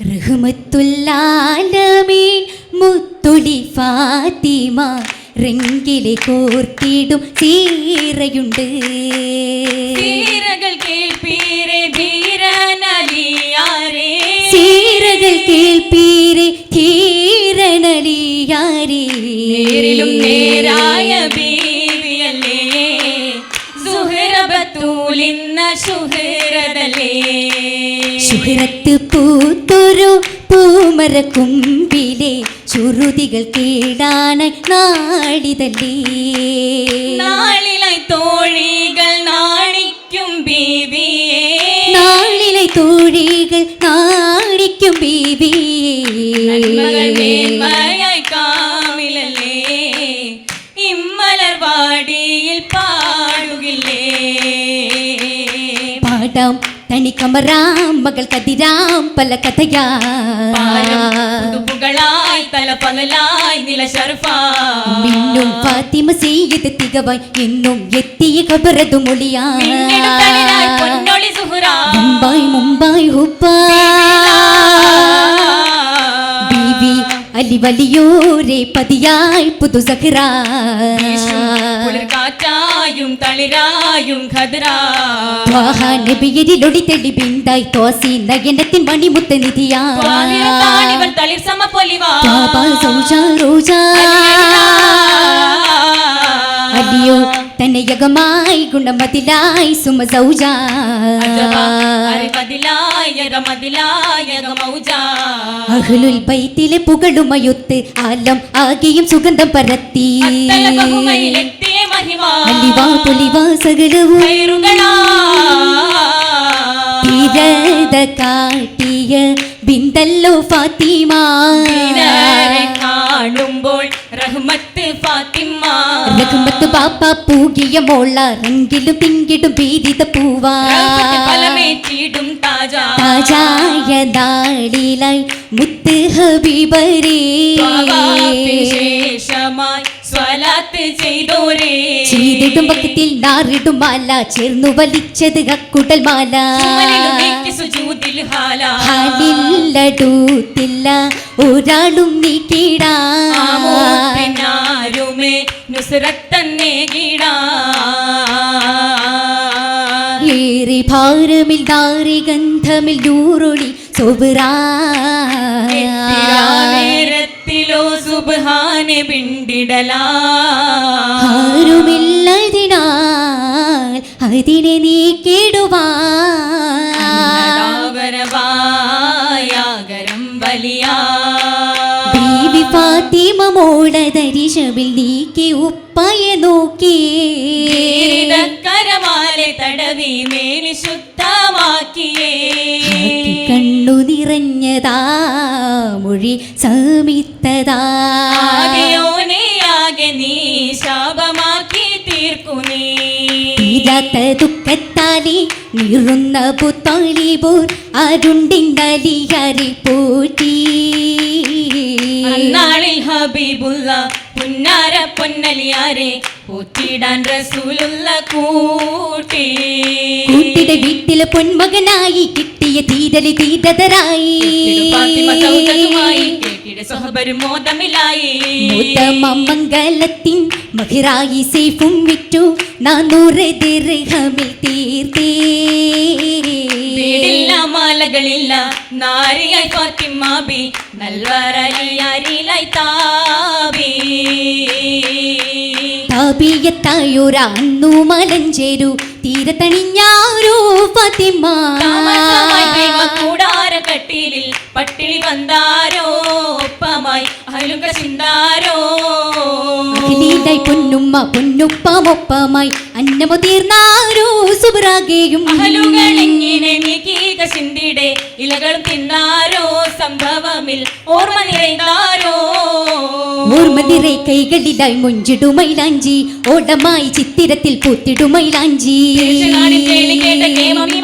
റഹ്മത്തുല്ലാലമീൻ മുത്തുളി ഫാത്തിമ റിങ്കിലെ കോർത്തിടും സീറയുണ്ട് തീരകൾ കേൾപ്പീരെ ധീരനലിയാരേ സീറകൾ കേൾപ്പീരെ ധീരനലിയാരേ നേരിലും നേരായ ശുഹ്രത്ത് പൂത്തൊരു പൂമര പൂമരക്കുമ്പിലെ ചുരുതികൾ കേടാണ് നാടിതല്ലേ നാളിലെ തോഴികൾ നാണിക്കും ബീബിയെ നാളിലെ തോഴികൾ നാണിക്കും നന്മകൾ கணி கமராம் மகள் கதிராம் பல கதையா புகழாய் தல பகலாய் நில ஷர்ஃபா. இன்னும் பாத்திம செய்யது திகவாய் இன்னும் எத்திய கபரது மொழியா மும்பாய் மும்பாய் ஹுப்பா. பிபி அலி வலியோரே பதியாய் புது சகரா. കാറ്റായും തളിരായും ഖദ്രാ. നബിയരിലൊടി തെളി ബിന്ദായി തോസി നയനത്തിൻ മണിമുത്ത നിധിയാ. തളിർ സമ പൊലിവാ. അലിയോ തനയകമായി ഗുണമതിലായി സുമ സൗജ. അഹ്ലുൽ ബൈത്തിലെ പുകളുമയൊത്ത് ആലം ആകെയും സുഗന്ധം പരത്തി. അലിവാ പൊലിവാ സകലവും തീരത കാട്ടിയ ബിന്ദല്ലോ ഫാത്തിമ കാണുമ്പോൾ റഹ്മത്ത് ഫാത്തിമ രഘുമത്ത് ബാപ്പ പൂകിയ മോള റെങ്കിലും പിങ്കിടും പീരിത പൂവാ ഫലമേറ്റിടും താജ താജായ നാളിലായി മുത്ത് ഹബീബരേ വിശേഷമായി സ്വലാത്ത് ചെയ്തോരേ. ചെയ്തിടും ഭക്തിയിൽ നാറിടും മാല. ചേർന്നു വലിച്ചത് കക്കുടൽ മാല ഹാലില്ലടൂത്തില്ല ഒരാളും നുസ്രത്തന്നെ ഗീടാ ഏറി ഭാരമിൽ ദാരി ഗന്ധമിൽ നൂറൊളി സൊബറാ നേരത്തിലോ സുബ്ഹാനെ പിണ്ടിടലാ. ആരുമില്ലതിനാൽ അതിനെ നീക്കിടുവാ വരവായാകരം വലിയാ. ബീവി ഫാത്തിമ മോള ദരിശവിൽ നീക്കി ഉപ്പയെ നോക്കി. കരമാലെ തടവി മേലി ശുദ്ധമാക്കിയേ കണ്ണു നിറഞ്ഞതാ മൊഴി സമിത്തതാ നീ ശാപമാക്കി തീർക്കുന്നേ തീരാത്ത ദുഃഖത്താലി നിറുന്ന പുത്താളിപോർ അരുണ്ടിന്നലിയറി പോറ്റി അന്നാളിൽ ഹബീബുള്ള പുന്നാര പൊന്നലിയാരെ പോറ്റിടാൻ റസൂലുള്ള കൂട്ടി. കൂട്ടിയുടെ വീട്ടിലെ പൊന്മകനായി കിട്ടിയ തീരലി തീരതരായി. മംഗലത്തിൻ മഹിറായി സേഫും വിറ്റു. നാനൂറ് ദിർഹമിൽ തീർത്തേ. മാലകളില്ല നാരിയായി ഫാത്തിമാബി നൽവരലിയാരിലായി താബി. താപിയത്തായൊരാന്നു മലഞ്ചേരു തീരത്തണിഞ്ഞാരോ ഫാത്തിമ. പൊന്നുമ്മ പൊന്നുപ്പമൊപ്പമായി അന്നമുതീർന്നാരോ സുബ്രാഗേയും അഹലുകളിങ്ങനെ നീക്കീക ചിന്തിടെ ഇലകൾ തിന്നാരോ സംഭവമിൽ ഓർമ്മ നിറയ്താരോ ഓർമ്മനിറെ കൈകളിലായി മുഞ്ചിടുമൈലാഞ്ചി ഓടമായി ചിത്തിരത്തിൽ പൂത്തിടുമൈലാഞ്ചി.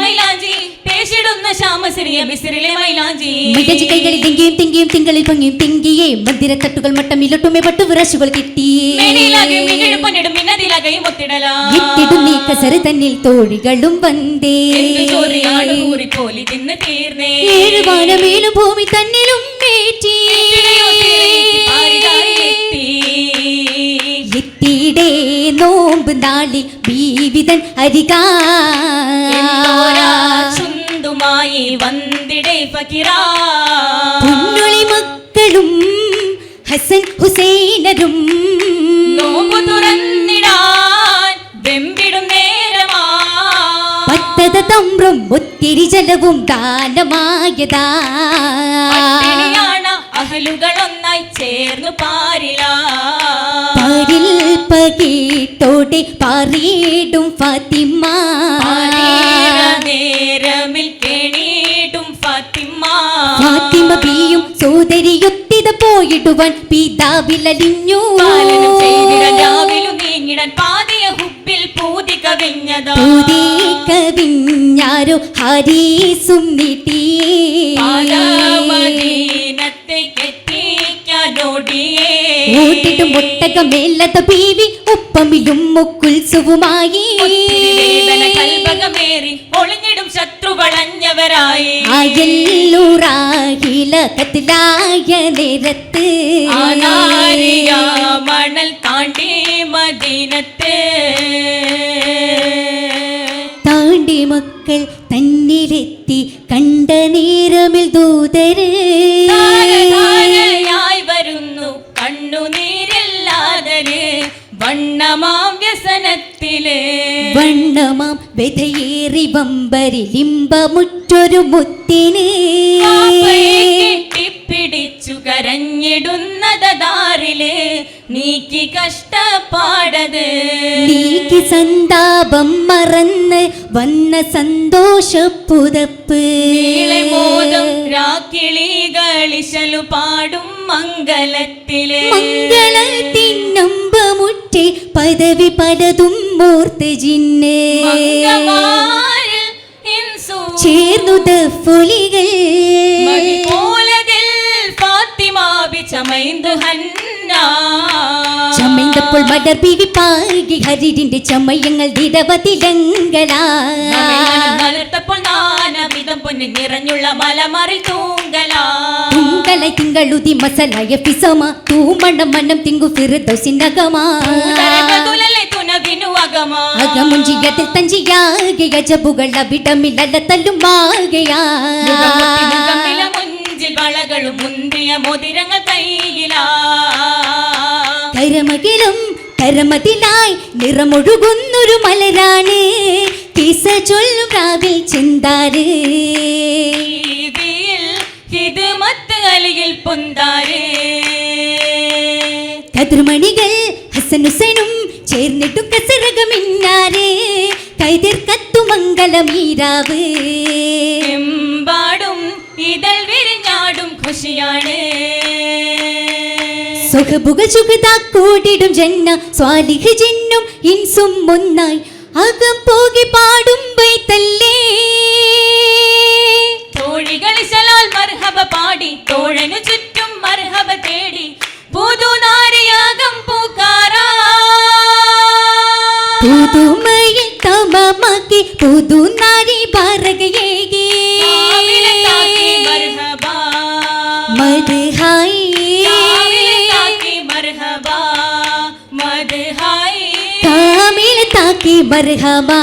മൈലാഞ്ചി പേശിടുന്ന ശാ താമസരിയ മിസിറിലെ മൈലാഞ്ചി. മികച്ച കൈകളിൽ തിങ്കിയും തിങ്കിയും തിങ്കളിൽ പൊങ്ങിയും തിങ്കിയേ. മന്ദിരത്തട്ടുകൾ മട്ടമിലൊട്ടുമേ പട്ടുവിറശുകൾ കിട്ടിയേ. കസറ് തന്നിൽ തോഴികളും തീർന്നേ. ഏഴുവാനമേലും ഭൂമി തന്നിലും മേറ്റി. എത്തിയിടേ നോമ്പ് നാളിൽ ബീവിതൻ അരികാ. ചുണ്ടുമായി വന്നിടേ ഫക്കിറാ. മക്കളും ഹസൻ ഹുസൈനരും നോമ്പു തുറന്നിടാൻ വെമ്പിടും നേരമാ. പത്തത തമ്പ്രും ഒത്തിരി ജലവും ദാനമായതാ. അഹലുകളൊന്നായി ചേർന്നു പാരിലാ. പാരിൽ പകീട്ടോടെ പാറിയിടും ഫാത്തിമ. ഫാത്തിമ ബിയും സോദരിയൊത്തിത പോയിടുവാൻ പിതാവിലലിഞ്ഞു പാലനം ചെയ്തിട രാവിലും നീങ്ങിടാൻ പാതിയ ഹുബിൽ പൂതി കവിഞ്ഞതാ. പൂതി കവിഞ്ഞാരോ ഹരീസും നീട്ടിയേ പാലമദീനത്തേക്കെത്തിക്കാനോടിയേ ഓട്ടിട്ടും ഒട്ടകമേലത ബീവി വേദന കൽപകമേറി ഒളിഞ്ഞിടും ശത്രുവളഞ്ഞവരായി അയല്ലൂറാകില കത്തിലായ നിരത്ത് ആനാരിയ മണൽ താണ്ടി മദീനത്ത്. താണ്ടി മക്കൾ തന്നിലെത്തി കണ്ട നേരമിൽ ദൂതര്. ധാരധാരയായി വരുന്നു കണ്ണുനീരില്ലാതൽ വണ്ണമാം വ്യസനത്തിൽ. വണ്ണമാം വ്യഥയേറി വമ്പരിലിമ്പമുറ്റൊരു മുത്തിന്. കരഞ്ഞിടുന്നതാറിൽ നീക്കി കഷ്ടപ്പാടത്. നീക്കി സന്താപം മറന്ന് വന്ന സന്തോഷപ്പുതപ്പ്. പുതപ്പ് മോദം രാക്കിളികളിശലു പാടും മംഗലത്തിൽ. മംഗളത്തിനമ്പമുറ്റി പദവി പലതും മൂർത്ത് ജിന്ന്. ചേർന്നു ദഫുലികൾ ചമൈന്തു ഹന്ന. ചമയ്ന്തപ്പോൾ മലർ പിവി പാകി ഹരിടിന്റെ ചമയങ്ങൾ നിരവധിലങ്ങളാ നലർത്തപ്പോൾ നാനവിധം പൊന്നു നിറഞ്ഞുള്ള മലമറി തൂങ്കലാ. തിങ്കളை തിങ്കളുതി മസലായ പിസമ തൂമണ്ണം മണ്ണം തിങ്കു ഫിറുദൗസിനകമാ അകമുഞ്ചിയത്തിൽ തഞ്ചിയാകെ അജബുകൾ അവിടമില്ലല്ല തല്ലുമാകയാ. വളകളും മുന്തിയ മോതിരങ്ങൾ കയ്യിലാ കരമകിലും കരമതിലായി നിറമൊഴുകുന്നൊരു മലരാണ്. കിസ ചൊല്ലും രാവിൽ ചിന്താര്. ടിവിയിൽ ഹിദ്മത്ത് അലിയിൽ പൊന്താരേ. കതിർമണികൾ ഹസൻ ഹുസൈനും ചേർന്നിട്ടും കൈതിർ കത്തു മംഗളമീരാവ് ഖുഷിയാണ് സുഖബുക ജന്ന സ്വാലിഹ ജിന്നും ഇൻസും ഒന്നായി. അകം പോകി പാടും की बरहबा